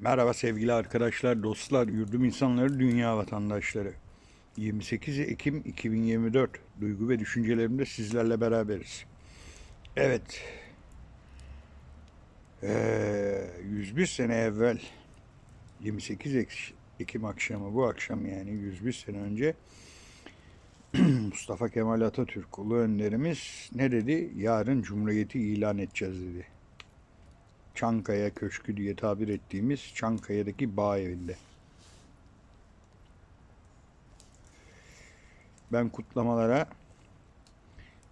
Merhaba sevgili arkadaşlar, dostlar, yurdum insanları, dünya vatandaşları. 28 Ekim 2024 duygu ve düşüncelerimde sizlerle beraberiz. Evet, ee, 101 sene evvel 28 Ek- Ekim akşamı bu akşam yani 101 sene önce Mustafa Kemal Atatürk ulu önderimiz ne dedi? Yarın Cumhuriyeti ilan edeceğiz dedi. Çankaya Köşkü diye tabir ettiğimiz Çankaya'daki bağ evinde. Ben kutlamalara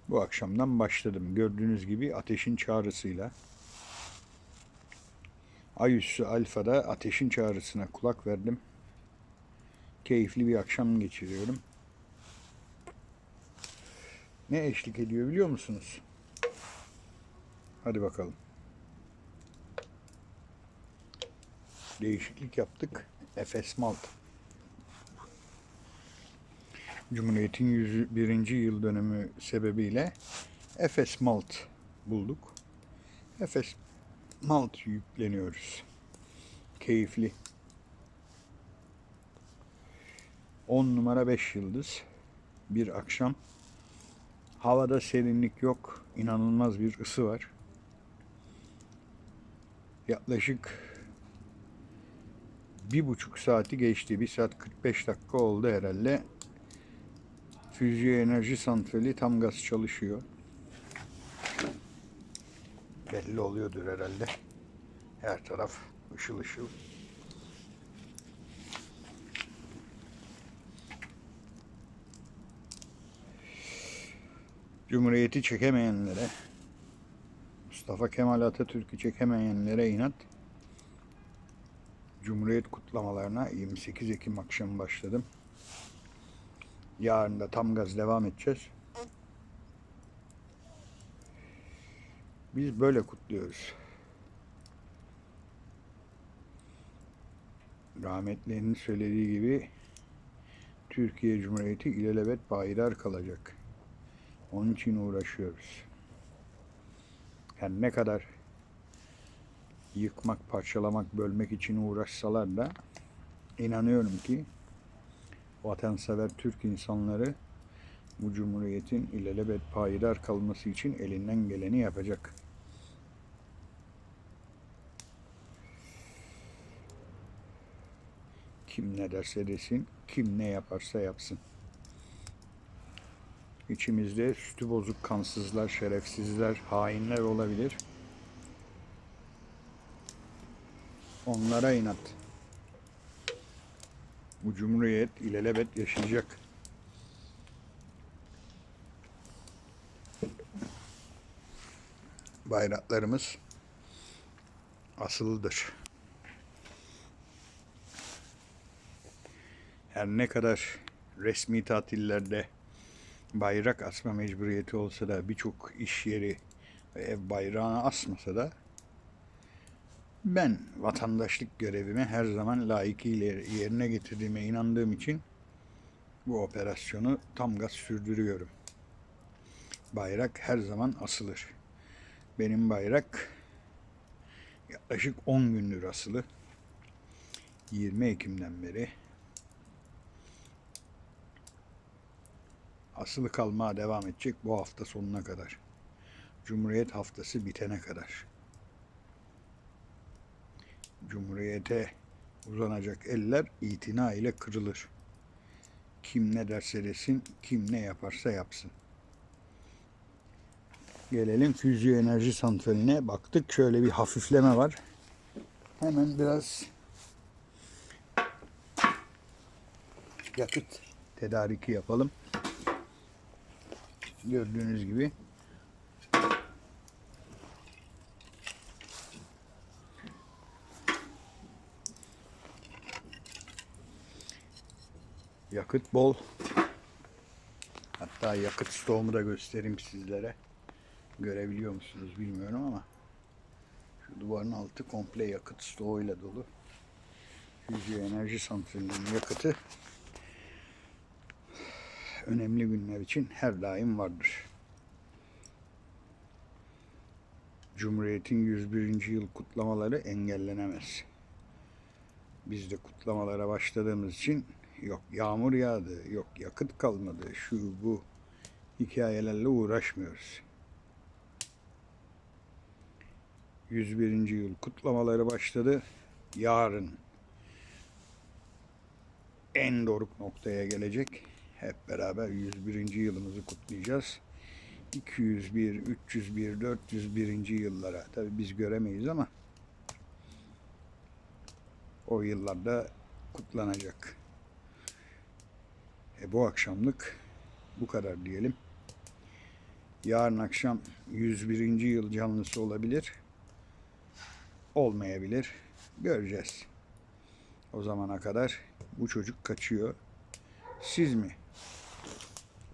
bu akşamdan başladım. Gördüğünüz gibi ateşin çağrısıyla. Ayüssü Alfa'da ateşin çağrısına kulak verdim. Keyifli bir akşam geçiriyorum. Ne eşlik ediyor biliyor musunuz? Hadi bakalım. Değişiklik yaptık. Efes Malt. Cumhuriyet'in 101. yıl dönümü sebebiyle Efes Malt bulduk. Efes Malt yükleniyoruz. Keyifli. 10 numara 5 yıldız. Bir akşam. Havada serinlik yok. İnanılmaz bir ısı var. Yaklaşık bir buçuk saati geçti. Bir saat 45 dakika oldu herhalde. Füzye enerji santrali tam gaz çalışıyor. Belli oluyordur herhalde. Her taraf ışıl ışıl. Cumhuriyeti çekemeyenlere, Mustafa Kemal Atatürk'ü çekemeyenlere inat. Cumhuriyet kutlamalarına 28 Ekim akşamı başladım. Yarın da tam gaz devam edeceğiz. Biz böyle kutluyoruz. Rahmetli'nin söylediği gibi Türkiye Cumhuriyeti ilelebet bayrar kalacak. Onun için uğraşıyoruz. Her ne kadar yıkmak, parçalamak, bölmek için uğraşsalar da inanıyorum ki vatansever Türk insanları bu cumhuriyetin ilelebet payidar kalması için elinden geleni yapacak. Kim ne derse desin, kim ne yaparsa yapsın. İçimizde sütü bozuk kansızlar, şerefsizler, hainler olabilir. Onlara inat. Bu cumhuriyet ilelebet yaşayacak. Bayraklarımız asılıdır. Her ne kadar resmi tatillerde bayrak asma mecburiyeti olsa da birçok iş yeri ve ev bayrağını asmasa da ben vatandaşlık görevimi her zaman layıkıyla yerine getirdiğime inandığım için bu operasyonu tam gaz sürdürüyorum. Bayrak her zaman asılır. Benim bayrak yaklaşık 10 gündür asılı. 20 Ekim'den beri asılı kalmaya devam edecek bu hafta sonuna kadar. Cumhuriyet haftası bitene kadar. Cumhuriyete uzanacak eller itina ile kırılır. Kim ne derse desin, kim ne yaparsa yapsın. Gelelim füzyon enerji santraline baktık. Şöyle bir hafifleme var. Hemen biraz yakıt tedariki yapalım. Gördüğünüz gibi Yakıt bol. Hatta yakıt stoğumu da göstereyim sizlere. Görebiliyor musunuz bilmiyorum ama şu duvarın altı komple yakıt stoğuyla dolu. Füzyon Enerji Santrali'nin yakıtı önemli günler için her daim vardır. Cumhuriyet'in 101. yıl kutlamaları engellenemez. Biz de kutlamalara başladığımız için yok yağmur yağdı, yok yakıt kalmadı, şu bu hikayelerle uğraşmıyoruz. 101. yıl kutlamaları başladı. Yarın en doruk noktaya gelecek. Hep beraber 101. yılımızı kutlayacağız. 201, 301, 401. yıllara tabi biz göremeyiz ama o yıllarda kutlanacak. E bu akşamlık bu kadar diyelim. Yarın akşam 101. yıl canlısı olabilir. Olmayabilir. Göreceğiz. O zamana kadar bu çocuk kaçıyor. Siz mi?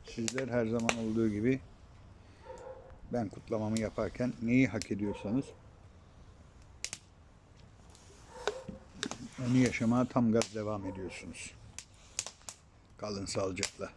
Sizler her zaman olduğu gibi ben kutlamamı yaparken neyi hak ediyorsanız onu yaşamaya tam gaz devam ediyorsunuz. Kalın sağlıcakla.